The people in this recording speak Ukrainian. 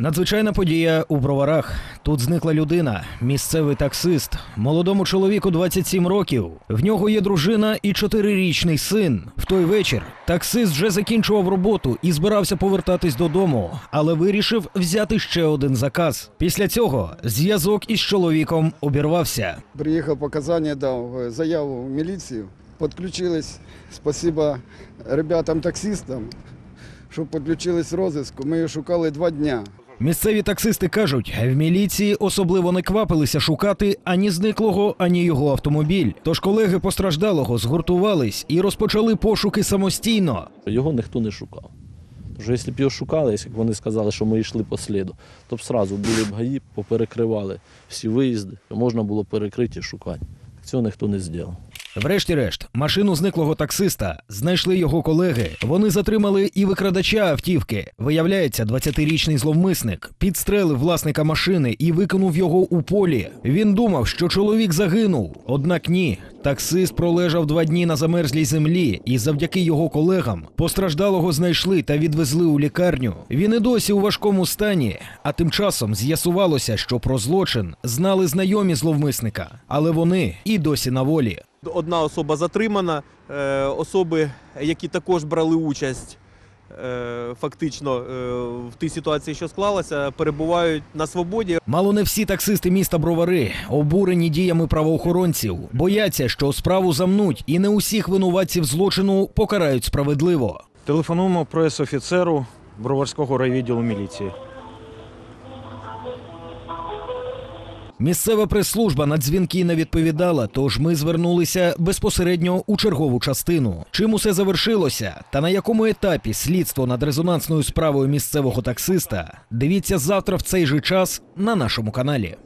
Надзвичайна подія у броварах. Тут зникла людина, місцевий таксист, молодому чоловіку 27 років. В нього є дружина і чотирирічний син. В той вечір таксист вже закінчував роботу і збирався повертатись додому, але вирішив взяти ще один заказ. Після цього зв'язок із чоловіком обірвався. Приїхав показання, дав е, заяву в міліцію. Підключились, спасибо ребятам-таксистам, що підключились в розиску. Ми її шукали два дня. Місцеві таксисти кажуть, в міліції особливо не квапилися шукати ані зниклого, ані його автомобіль. Тож колеги постраждалого згуртувались і розпочали пошуки самостійно. Його ніхто не шукав. Тож, якщо б його шукали, як вони сказали, що ми йшли по сліду, то б сразу були б гаї, поперекривали всі виїзди, можна було перекрити шукати. Цього ніхто не зробив. Врешті-решт, машину зниклого таксиста знайшли його колеги. Вони затримали і викрадача автівки. Виявляється, 20-річний зловмисник підстрелив власника машини і викинув його у полі. Він думав, що чоловік загинув. Однак ні. Таксист пролежав два дні на замерзлій землі, і завдяки його колегам постраждалого знайшли та відвезли у лікарню. Він і досі у важкому стані. А тим часом з'ясувалося, що про злочин знали знайомі зловмисника, але вони і досі на волі. Одна особа затримана, е, особи, які також брали участь е, фактично е, в тій ситуації, що склалася, перебувають на свободі. Мало не всі таксисти міста Бровари обурені діями правоохоронців, бояться, що справу замнуть, і не усіх винуватців злочину покарають справедливо. Телефонуємо прес-офіцеру Броварського райвідділу міліції. Місцева прес-служба на дзвінки не відповідала, тож ми звернулися безпосередньо у чергову частину. Чим усе завершилося, та на якому етапі слідство над резонансною справою місцевого таксиста, дивіться завтра в цей же час на нашому каналі.